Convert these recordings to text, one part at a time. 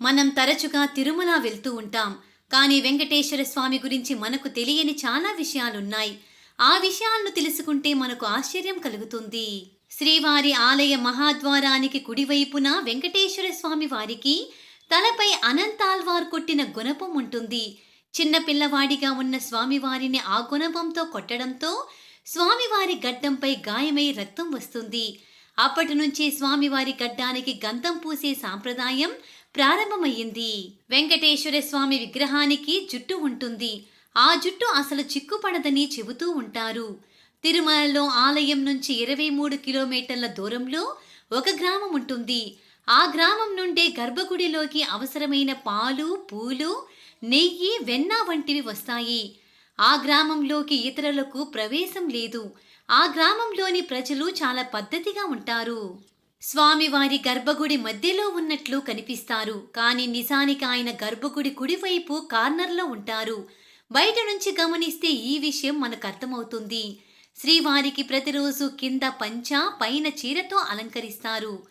మనం తరచుగా తిరుమల వెళ్తూ ఉంటాం. కానీ వెంకటేశ్వర స్వామి గురించి మనకు తెలియని చాలా విషయాలున్నాయి. ఆ విషయాలను తెలుసుకుంటే మనకు ఆశ్చర్యం కలుగుతుంది. శ్రీవారి ఆలయ మహాద్వారానికి కుడివైపున వెంకటేశ్వర స్వామి వారికి తలపై అనంతాల్వార్ కొట్టిన గుణపం ఉంటుంది. చిన్న పిల్లవాడిగా ఉన్న స్వామివారిని ఆ గుణపంతో కొట్టడంతో స్వామివారి గడ్డంపై గాయమై రక్తం వస్తుంది. అప్పటి నుంచే స్వామివారి గడ్డానికి గంధం పూసే సాంప్రదాయం ప్రారంభమయ్యింది. వెంకటేశ్వర స్వామి విగ్రహానికి జుట్టు ఉంటుంది. ఆ జుట్టు అసలు చిక్కుపడదని చెబుతూ ఉంటారు. తిరుమలలో ఆలయం నుంచి ఇరవై మూడు కిలోమీటర్ల దూరంలో ఒక గ్రామం ఉంటుంది. ఆ గ్రామం నుండే గర్భగుడిలోకి అవసరమైన పాలు పూలు నెయ్యి వెన్న వంటివి వస్తాయి. ఆ గ్రామంలోకి ఇతరులకు ప్రవేశం లేదు. ఆ గ్రామంలోని ప్రజలు చాలా పద్ధతిగా ఉంటారు. స్వామివారి గర్భగుడి మధ్యలో ఉన్నట్లు కనిపిస్తారు. కానీ నిజానికి ఆయన గర్భగుడి కుడివైపు కార్నర్లో ఉంటారు. బయట నుంచి గమనిస్తే ఈ విషయం మనకు అర్థమవుతుంది. శ్రీవారికి ప్రతిరోజు కింద పంచ పైన చీరతో అలంకరిస్తారు.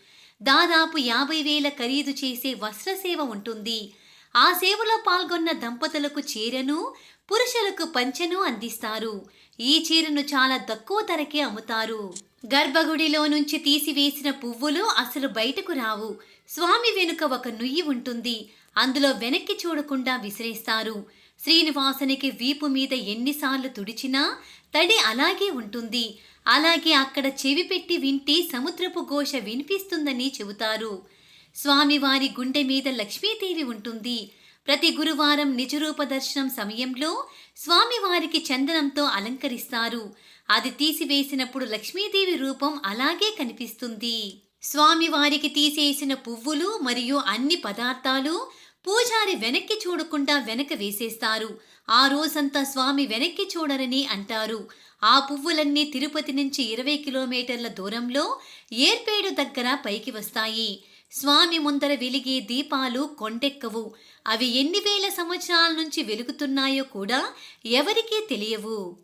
దాదాపు యాభై వేల ఖరీదు చేసే వస్త్రసేవ ఉంటుంది. ఆ సేవలో పాల్గొన్న దంపతులకు చీరను పురుషులకు పంచెను అందిస్తారు. ఈ చీరను చాలా తక్కువ ధరకే అమ్ముతారు. గర్భగుడిలో నుంచి తీసివేసిన పువ్వులు అసలు బయటకు రావు. స్వామి వెనుక ఒక నుయ్యి ఉంటుంది. అందులో వెనక్కి చూడకుండా విసిరేస్తారు. శ్రీనివాసునికి వీపు మీద ఎన్నిసార్లు తుడిచినా తడి అలాగే ఉంటుంది. అలాగే అక్కడ చెవి పెట్టి వింటే సముద్రపు ఘోష వినిపిస్తుందని చెబుతారు. స్వామివారి గుండె మీద లక్ష్మీదేవి ఉంటుంది. ప్రతి గురువారం నిజరూప దర్శనం సమయంలో స్వామివారికి చందనంతో అలంకరిస్తారు. అది తీసివేసినప్పుడు లక్ష్మీదేవి రూపం అలాగే కనిపిస్తుంది. స్వామివారికి తీసేసిన పువ్వులు మరియు అన్ని పదార్థాలు పూజారి వెనక్కి చూడకుండా వెనక వేసేస్తారు. ఆ రోజంతా స్వామి వెనక్కి చూడరని అంటారు. ఆ పువ్వులన్నీ తిరుపతి నుంచి ఇరవై కిలోమీటర్ల దూరంలో ఏర్పేడు దగ్గర పైకి వస్తాయి. స్వామి ముందర వెలిగే దీపాలు కొండెక్కవు. అవి ఎన్ని వేల సంవత్సరాల నుంచి వెలుగుతున్నాయో కూడా ఎవరికీ తెలియవు.